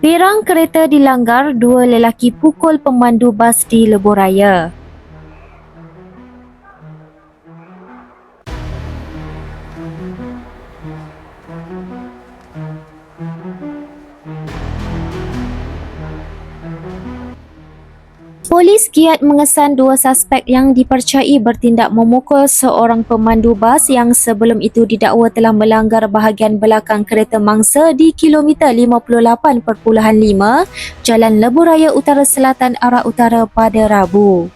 Pirang kereta dilanggar, dua lelaki pukul pemandu bas di Lebuh Raya. Polis giat mengesan dua suspek yang dipercayai bertindak memukul seorang pemandu bas yang sebelum itu didakwa telah melanggar bahagian belakang kereta mangsa di kilometer 58.5 Jalan Lebuh Raya Utara Selatan arah utara pada Rabu.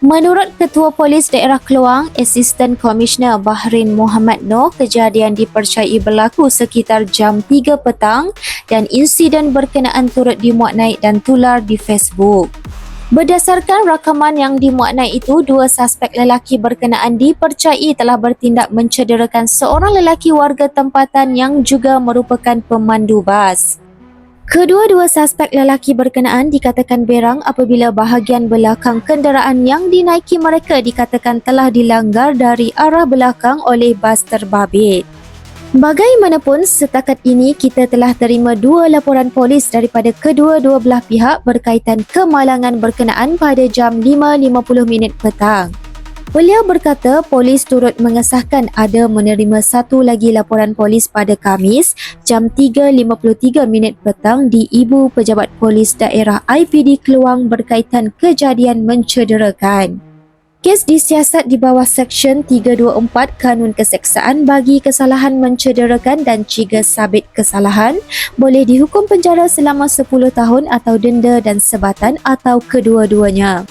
Menurut Ketua Polis Daerah Keluang, Asisten Komisioner Bahrin Muhammad Noh, kejadian dipercayai berlaku sekitar jam 3 petang dan insiden berkenaan turut dimuat naik dan tular di Facebook. Berdasarkan rakaman yang dimuat naik itu, dua suspek lelaki berkenaan dipercayai telah bertindak mencederakan seorang lelaki warga tempatan yang juga merupakan pemandu bas. Kedua-dua suspek lelaki berkenaan dikatakan berang apabila bahagian belakang kenderaan yang dinaiki mereka dikatakan telah dilanggar dari arah belakang oleh bas terbabit. Bagaimanapun, setakat ini kita telah terima dua laporan polis daripada kedua-dua belah pihak berkaitan kemalangan berkenaan pada jam 5.50 minit petang. Beliau berkata polis turut mengesahkan ada menerima satu lagi laporan polis pada Kamis jam 3.53 minit petang di Ibu Pejabat Polis Daerah IPD Keluang berkaitan kejadian mencederakan. Kes disiasat di bawah Seksyen 324 Kanun Keseksaan bagi kesalahan mencederakan dan jika sabit kesalahan boleh dihukum penjara selama 10 tahun atau denda dan sebatan atau kedua-duanya.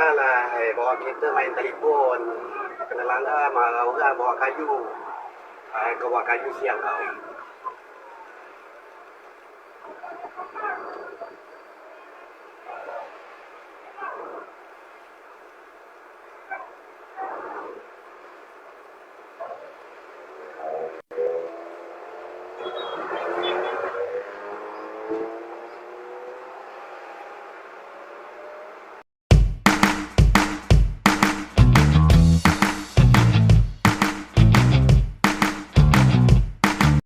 อะไรบอกมิสเตอร์ไมตรีโกนเป็นร้านเออมาเราเออบอกอายุ ก็ว่าการยุ่งเสี่ยงเอา